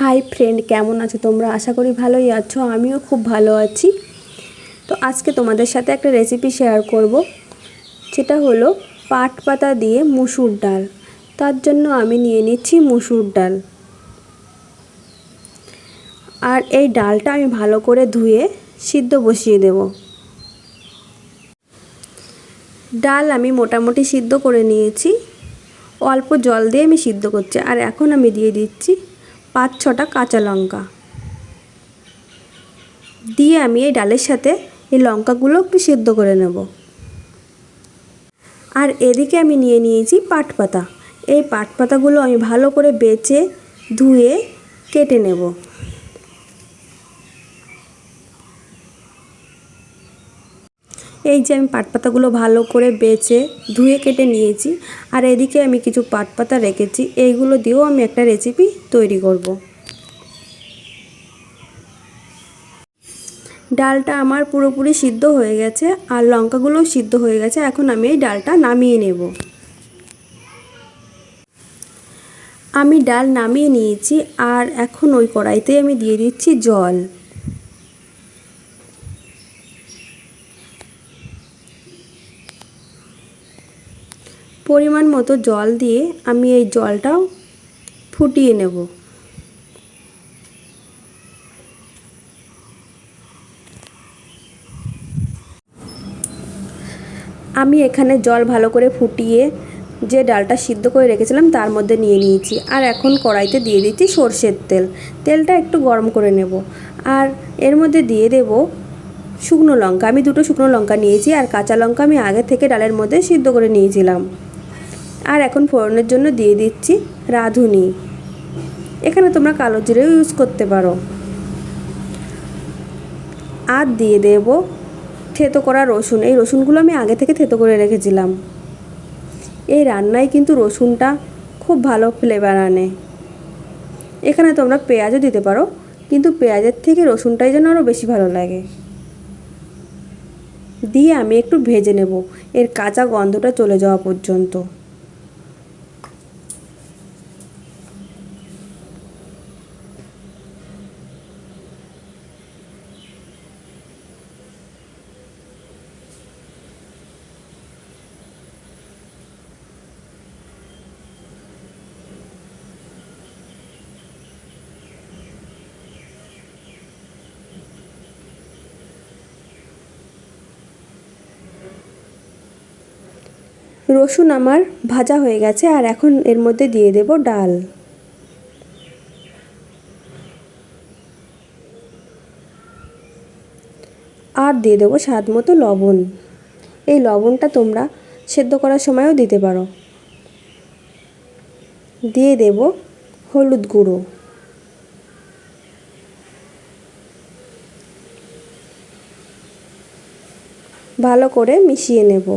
Hi friend, কেমন আছো তোমরা? আশা করি ভালোই আছো, আমিও খুব ভালো আছি। তো আজকে তোমাদের সাথে একটা রেসিপি শেয়ার করব। সেটা হলো পাট পাতা দিয়ে মুসুর ডাল। তার জন্য আমি নিয়ে নিচ্ছি মুসুর ডাল। আর এই ডালটা আমি ভালো করে ধুয়ে সিদ্ধ বসিয়ে দেব। ডাল আমি মোটামুটি সিদ্ধ করে নিয়েছি। অল্প জল দিয়ে আমি সিদ্ধ করছি। আর এখন আমি দিয়ে দিচ্ছি পাঁচ ছটা কাঁচা লঙ্কা। দিয়ে আমি এই ডালের সাথে এই লঙ্কাগুলো একটু সিদ্ধ করে নেব। আর এদিকে আমি নিয়ে নিয়েছি পাট পাতা। এই পাট পাতাগুলো আমি ভালো করে বেছে ধুয়ে, কেটে নেব। এই যে আমি পাট পাতাগুলো ভালো করে বেছে ধুয়ে, কেটে নিয়েছি। আর এদিকে আমি কিছু পাট পাতা রেখেছি। এইগুলো দিয়েও আমি একটা রেসিপি তৈরি করব। ডালটা আমার পুরোপুরি সিদ্ধ হয়ে গেছে আর লঙ্কাগুলোও সিদ্ধ হয়ে গেছে। এখন আমি এই ডালটা নামিয়ে নেব। আমি ডাল নামিয়ে নিয়েছি আর এখন ওই কড়াইতে আমি দিয়ে দিচ্ছি জল। পরিমাণ মতো জল দিয়ে আমি এই জলটাও ফুটিয়ে নেব। আমি এখানে জল ভালো করে ফুটিয়ে যে ডালটা সিদ্ধ করে রেখেছিলাম তার মধ্যে নিয়ে নিয়েছি। আর এখন কড়াইতে দিয়ে দিচ্ছি সর্ষের তেল। তেলটা একটু গরম করে নেব। আর এর মধ্যে দিয়ে দেব শুকনো লঙ্কা। আমি দুটো শুকনো লঙ্কা নিয়েছি আর কাঁচা লঙ্কা আমি আগে থেকে ডালের মধ্যে সিদ্ধ করে নিয়েছিলাম। আর এখন ফোড়নের জন্য দিয়ে দিচ্ছি রাঁধুনি। এখানে তোমরা কালো জিরেও ইউজ করতে পারো। আর দিয়ে দেব থেতো করা রসুন। এই রসুনগুলো আমি আগে থেকে থেতো করে রেখেছিলাম। এই রান্নায় কিন্তু রসুনটা খুব ভালো ফ্লেভার আনে। এখানে তোমরা পেঁয়াজও দিতে পারো, কিন্তু পেঁয়াজের থেকে রসুনটাই যেন আরও বেশি ভালো লাগে। দিয়ে আমি একটু ভেজে নেব। এর কাঁচা গন্ধটা চলে যাওয়া পর্যন্ত। রসুন আমার ভাজা হয়ে গেছে আর এখন এর মধ্যে দিয়ে দেব ডাল। আর দিয়ে দেবো স্বাদ মতো লবণ। এই লবণটা তোমরা সেদ্ধ করার সময়ও দিতে পারো। দিয়ে দেব হলুদ গুঁড়ো। ভালো করে মিশিয়ে নেব।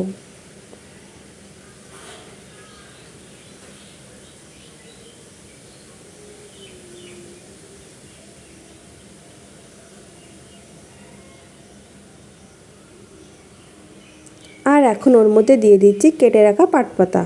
আর এখন ওর মধ্যে দিয়ে দিচ্ছি কেটে রাখা পাট পাতা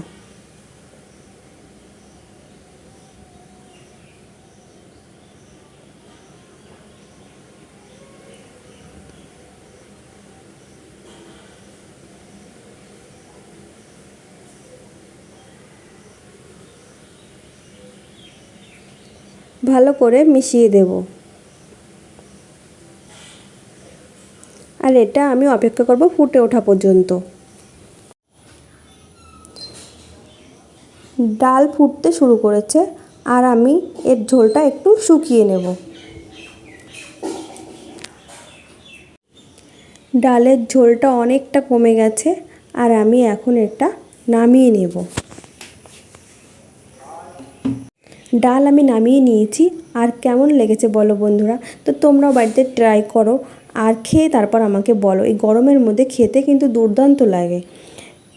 ভালো করে মিশিয়ে দেব। আর এটা আমি অপেক্ষা করব ফুটে ওঠা পর্যন্ত। ডাল ফুটতে শুরু করেছে আর আমি এর ঝোলটা একটু শুকিয়ে নেব। ডালের ঝোলটা অনেকটা কমে গেছে আর আমি এখন এটা নামিয়ে নেব। ডাল আমি নামিয়ে নিয়েছি। আর কেমন লেগেছে বলো বন্ধুরা? তো তোমরাও বাড়িতে ট্রাই করো। আর খেয়ে তারপর আমাকে বলো। এই গরমের মধ্যে খেতে কিন্তু দুর্দান্ত লাগে।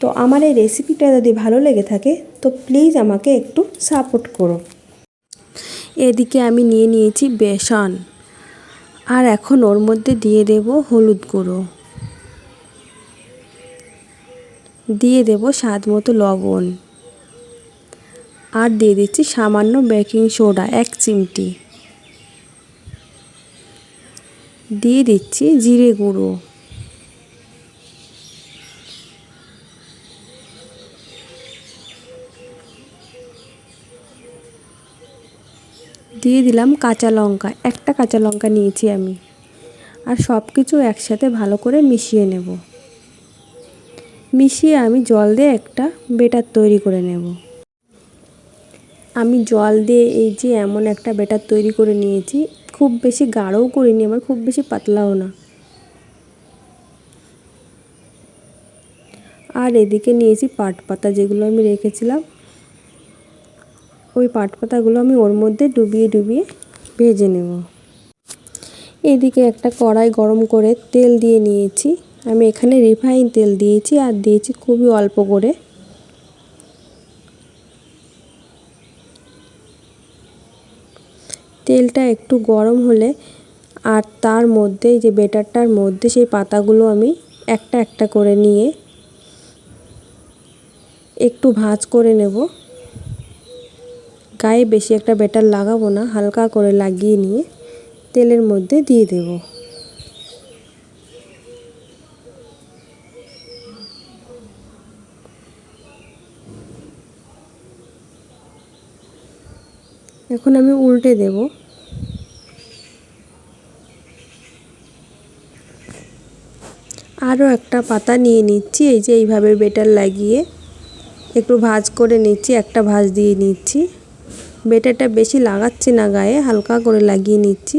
তো আমার এই রেসিপিটা যদি ভালো লেগে থাকে, তো প্লিজ আমাকে একটু সাপোর্ট করো। এদিকে আমি নিয়ে নিয়েছি বেসন। আর এখন ওর মধ্যে দিয়ে দেব হলুদ গুঁড়ো। দিয়ে দেব স্বাদ মতো লবণ। আর দিয়ে দিচ্ছি সামান্য বেকিং সোডা এক চিমটি। দিয়ে দিচ্ছি জিরে গুঁড়ো। দিয়ে দিলাম কাঁচা লঙ্কা, একটা কাঁচা লঙ্কা নিয়েছি আমি। আর সব কিছু একসাথে ভালো করে মিশিয়ে নেব। মিশিয়ে আমি জল দিয়ে একটা বেটার তৈরি করে নেব। আমি জল দিয়ে এই যে এমন একটা বেটার তৈরি করে নিয়েছি, খুব বেশি গাঢ়ও করিনি, আবার খুব বেশি পাতলাও না। আর এদিকে নিয়েছি পাট পাতা যেগুলো আমি রেখেছিলাম। ওই পাট পাতাগুলো আমি ওর মধ্যে ডুবিয়ে ডুবিয়ে ভেজে নেব। এদিকে একটা কড়াই গরম করে তেল দিয়ে নিয়েছি। আমি এখানে রিফাইন তেল দিয়েছি আর দিয়েছি খুবই অল্প করে। তেলটা একটু গরম হলে আর তার মধ্যে যে বেটারটার মধ্যে সেই পাতাগুলো আমি একটা একটা করে নিয়ে একটু ভাজ করে নেব। গায়ে বেশি একটা বেটার লাগাবো না, হালকা করে লাগিয়ে নিয়ে তেলের মধ্যে দিয়ে দেব। এখন আমি উল্টে দেব। আরও একটা পাতা নিয়ে নিচ্ছি, এই যে এইভাবে বেটার লাগিয়ে একটু ভাজ করে নিচ্ছি, একটা ভাজ দিয়ে নিচ্ছি। বেটারটা বেশি লাগাচ্ছি না গায়ে হালকা করে লাগিয়ে নিচ্ছি।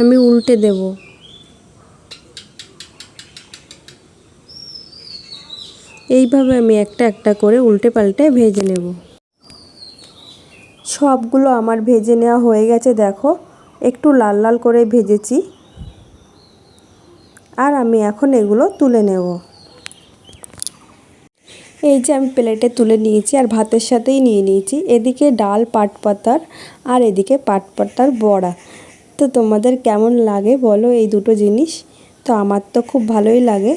আমি উল্টে দেব। এইভাবে আমি একটা একটা করে উল্টে পাল্টে ভেজে নেব। সবগুলো আমার ভেজে নেওয়া হয়ে গেছে, দেখো। একটু লাল লাল করে ভেজেছি। আর আমি এখন এগুলো তুলে নেব। এই যে আমি প্লেটে তুলে নিয়েছি আর ভাতের সাথেই নিয়ে নিয়েছি। এদিকে ডাল, পাট পাতার আর এদিকে পাট পাতার বড়া। তো তোমাদের কেমন লাগে বলো এই দুটো জিনিস? তো আমার তো খুব ভালোই লাগে।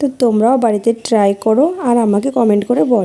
তো তোমরাও বাড়িতে ট্রাই করো আর আমাকে কমেন্ট করে বলো।